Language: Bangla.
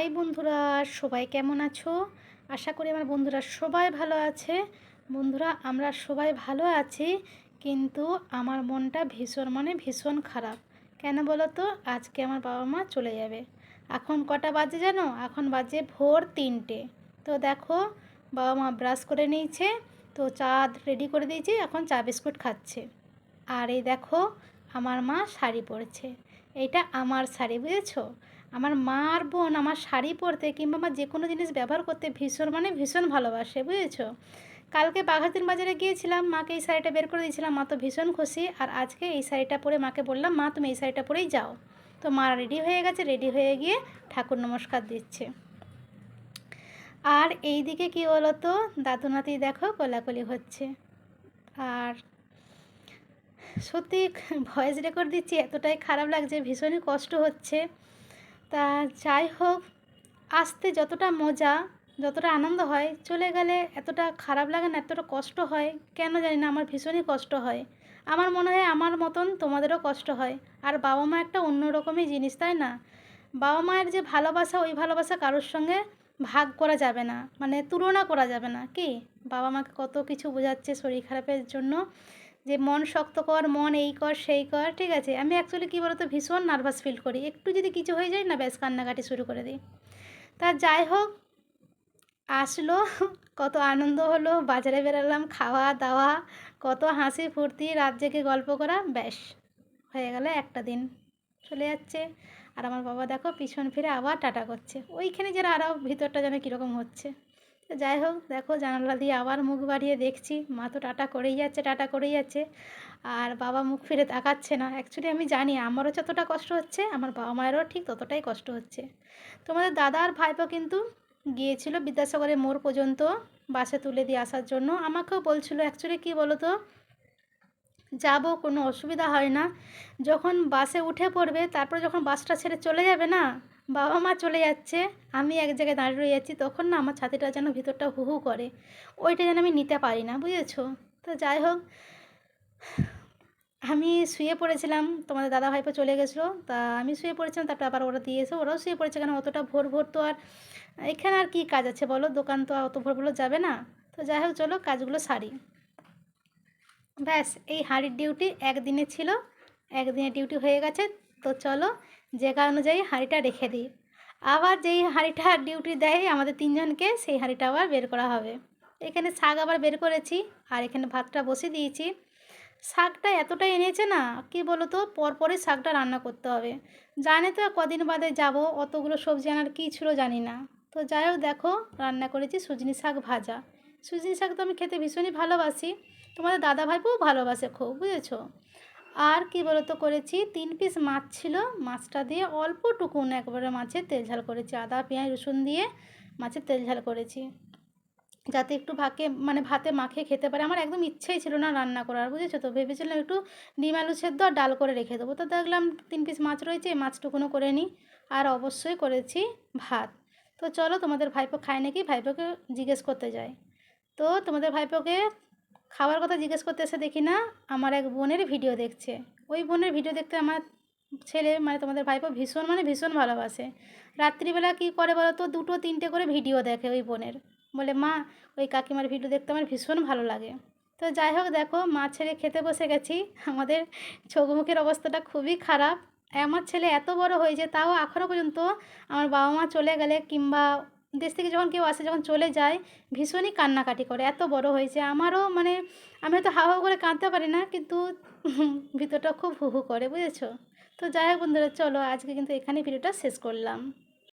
হাই বন্ধুরা, সবাই কেমন আছো? আশা করি আমার বন্ধুরা সবাই ভালো আছে। বন্ধুরা, আমরা সবাই ভালো আছি, কিন্তু আমার মনটা ভীষণ মানে ভীষণ খারাপ। কেন বলো তো? আজকে আমার বাবা মা চলে যাবে। এখন কটা বাজে জানো? এখন বাজে ভোর তিনটে। তো দেখো, বাবা মা ব্রাশ করে নিয়েছে, তো চা রেডি করে দিয়েছে, এখন চা বিস্কুট খাচ্ছে। আর এই দেখো, আমার মা শাড়ি পরেছে। এটা আমার শাড়ি, বুঝেছ? আমার মা আর বোন, আমার শাড়ি পরতে কিংবা আমার যে কোনো জিনিস ব্যবহার করতে ভীষণ মানে ভীষণ ভালোবাসে, বুঝেছ? কালকে বাঘাতিন বাজারে গিয়েছিলাম, মাকে এই শাড়িটা বের করে দিয়েছিলাম, মা তো ভীষণ খুশি। আর আজকে এই শাড়িটা পরে মাকে বললাম, মা, তুমি এই শাড়িটা পরেই যাও। তো মা রেডি হয়ে গেছে রেডি হয়ে গিয়ে ঠাকুর নমস্কার দিচ্ছে। আর এই দিকে কী বলো তো দাদু নাতি দেখো কোলাকুলি হচ্ছে। আর সত্যি ভয়েস রেকর্ড দিচ্ছি, এতটাই খারাপ লাগছে, ভীষণই কষ্ট হচ্ছে। তা যাই হোক, আসতে যতটা মজা, যতটা আনন্দ হয়, চলে গেলে এতটা খারাপ লাগে না, এতটা কষ্ট হয়, কেন জানি না, আমার ভীষণই কষ্ট হয়। আমার মনে হয় আমার মতন তোমাদেরও কষ্ট হয়। আর বাবা মা একটা অন্যরকমই জিনিস, তাই না? বাবা মায়ের যে ভালোবাসা, ওই ভালোবাসা কারোর সঙ্গে ভাগ করা যাবে না মানে তুলনা করা যাবে না, কি? বাবা মাকে কত কিছু বোঝাচ্ছে শরীর খারাপের জন্য। যে মন শক্ত কর, মন এই কর, সেই কর, ঠিক আছে? আমি অ্যাকচুয়ালি কী বলতো, ভীষণ নার্ভাস ফিল করি। একটু যদি কিছু হয়ে যায় না, ব্যাস কান্নাকাটি শুরু করে দিই। তা যাই হোক, আসলো, কত আনন্দ হলো, বাজারে বেরালাম খাওয়া দাওয়া কত হাসি ফুর্তি রাত জেগে গল্প করা, ব্যাস, হয়ে গেল একটা দিন। চলে যাচ্ছে। আর আমার বাবা দেখো, পিছন ফিরে আবার টাটা করছে। ওইখানে যারা আরও ভিতরটা যেন কীরকম হচ্ছে। তো যাই হোক, দেখো জানালা দিয়ে আবার মুখ বাড়িয়ে দেখছি। মা তো টাটা করেই যাচ্ছে, টাটা করেই যাচ্ছে। আর বাবা মুখ ফিরে তাকাচ্ছে না। অ্যাকচুয়ালি আমি জানি, আমারও যতটা কষ্ট হচ্ছে, আমার বাবা মায়েরও ঠিক ততটাই কষ্ট হচ্ছে। তোমাদের দাদা আর ভাইপো কিন্তু গিয়েছিল বিদ্যাসাগরের মোড় পর্যন্ত বাসে তুলে দিয়ে আসার জন্য। আমাকেও বলছিল অ্যাকচুয়ালি কী বলো তো যাব, কোনো অসুবিধা হয় না। যখন বাসে উঠে পড়বে, তারপর যখন বাসটা ছেড়ে চলে যাবে না বাবা মা চলে যাচ্ছে, আমি এক জায়গায় দাঁড়িয়ে রয়ে যাচ্ছি, তখন না আমার ছাতিটা যেন ভিতরটা হু হু করে। ওইটা যেন আমি নিতে পারি না, বুঝেছ? তো যাই হোক, আমি শুয়ে পড়েছিলাম, তোমাদের দাদা ভাইপো চলে গেছিল, তা আমি শুয়ে পড়েছিলাম, তারপরে আবার ওরা দিয়ে এসে ওরাও শুয়ে পড়েছে কেন? অতটা ভোর ভোর তো আর, এখানে আর কী কাজ আছে বলো? দোকান তো অত ভোর ভোর যাবে না। তো যাই হোক, চলো কাজগুলো সারি। ব্যাস, এই হাঁড়ির ডিউটি একদিনে ছিল একদিনে ডিউটি হয়ে গেছে, তো চলো জায়গা অনুযায়ী হাঁড়িটা রেখে দিই। আবার যেই হাঁড়িটা ডিউটি দেয়, আমাদের তিনজনকে সেই হাঁড়িটা আবার বের করা হবে। এখানে শাক আবার বের করেছি, আর এখানে ভাতটা বসে দিয়েছি। শাকটা এতটা এনেছে না, কি বলো তো পরপরই শাকটা রান্না করতে হবে। জানে তো কদিন বাদে যাব, অতগুলো সবজি আনার কী ছিল জানি না। তো যাই হোক, দেখো, রান্না করেছি সুজনি শাক ভাজা। সুজনি শাক তো আমি খেতে ভীষণই ভালোবাসি। তোমাদের দাদা ভাইপোও ভালোবাসে খুব, বুঝেছ? আর কি বলতো করেছি? তিন পিস মাছ ছিল। মাছটা দিয়ে অল্প টুকুন একবারে মাছের তেল ঝাল করেছি। আদা, পেঁয়াজ, রসুন দিয়ে মাছের তেল ঝাল করেছি। যাতে একটু ভাকে মানে ভাতে মাখে খেতে পারে। আমার একদম ইচ্ছেই ছিল না রান্না করার, বুঝেছ তো? ভেবেছিলাম একটু ডিম আলু সেদ্ধ আর ডাল করে রেখে দেবো। তো দেখলাম তিন পিস মাছ রয়েছে মাছটুকুনো করে নিই। আর অবশ্যই করেছি ভাত। তো চলো তোমাদের ভাইপো খায় নাকি? ভাইপোকে জিজ্ঞেস করতে যায় তো তোমাদের ভাইপোকে খাবার কথা জিজ্ঞেস করতে এসে দেখি না, আমার এক বোনের ভিডিও দেখছে। ওই বোনের ভিডিও দেখতে আমার ছেলে মানে তোমাদের ভাইপো ভীষণ মানে ভীষণ ভালোবাসে। রাত্রিবেলা কী করে বলো তো, দুটো, তিনটে করে ভিডিও দেখে ওই বোনের। বলে, মা, ওই কাকিমার ভিডিও দেখতে আমার ভীষণ ভালো লাগে। তো যাই হোক, দেখো, মা ছেড়ে খেতে বসে গেছি। আমাদের চোখমুখের অবস্থাটা খুবই খারাপ। আমার ছেলে এত বড় হয়েছে, তাও এখনও পর্যন্ত আমার বাবা মা চলে গেলে কিংবা দেশ থেকে যখন কেউ আসে, যখন চলে যায়, ভীষণই কান্নাকাটি করে, এত বড় হয়েছে আমারও মানে আমি হয়তো হাওয়া করে কাঁদতে পারি না, কিন্তু ভিতরটা খুব হু হু করে, বুঝেছ? তো যাই হোক বন্ধুরা, চলো আজকে কিন্তু এখানে ভিডিওটা শেষ করলাম।